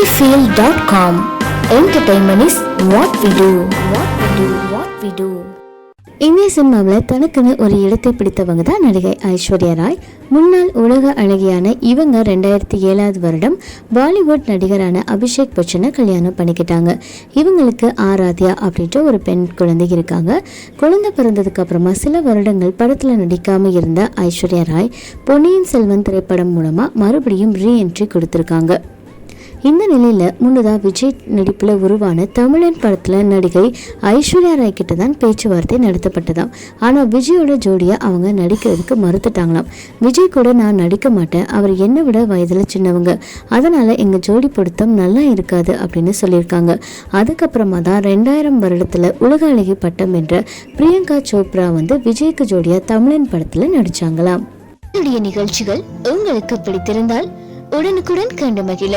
sunnyfield.com. Entertainment is what we do. What we do. What we do. இந்திய சினிமாவில் தனக்குன்னு ஒரு இடத்தை பிடித்தவங்க தான் நடிகை ஐஸ்வர்யா ராய் முன்னாள் உலக அழகியான இவங்க ரெண்டாயிரத்தி ஏழாவது வருடம் பாலிவுட் நடிகரான அபிஷேக் பச்சனை கல்யாணம் பண்ணிக்கிட்டாங்க இவங்களுக்கு ஆராத்யா அப்படின்ற ஒரு பெண் குழந்தை இருக்காங்க குழந்தை பிறந்ததுக்கு அப்புறமா சில வருடங்கள் படத்தில் நடிக்காமல் இருந்த ஐஸ்வர்யா ராய் பொன்னியின் செல்வன் திரைப்படம் மூலமாக மறுபடியும் ரீஎன்ட்ரி கொடுத்துருக்காங்க இந்த நிலையில் முன்னதாக விஜய் நடிப்பில் உருவான தமிழன் படத்தில் நடிகை ஐஸ்வர்யா ராய் கிட்ட தான் பேச்சுவார்த்தை நடத்தப்பட்டதாம். ஆனால் விஜயோட ஜோடியாக அவங்க நடிக்கிறதுக்கு மறுத்துட்டாங்களாம். விஜய் கூட நான் நடிக்க மாட்டேன். அவர் என்னை விட வயதில் சின்னவங்க. அதனால் எங்கள் ஜோடி பொருத்தம் நல்லா இருக்காது அப்படின்னு சொல்லியிருக்காங்க. அதுக்கப்புறமா தான் ரெண்டாயிரம் வருடத்தில் உலக அழகி பட்டம் என்ற பிரியங்கா சோப்ரா வந்து விஜய்க்கு ஜோடியாக தமிழன் படத்தில் நடித்தாங்களாம் என்னுடைய நிகழ்ச்சிகள் உங்களுக்கு பிடித்திருந்தால் உடனுக்குடன் கண்டு மகிழ.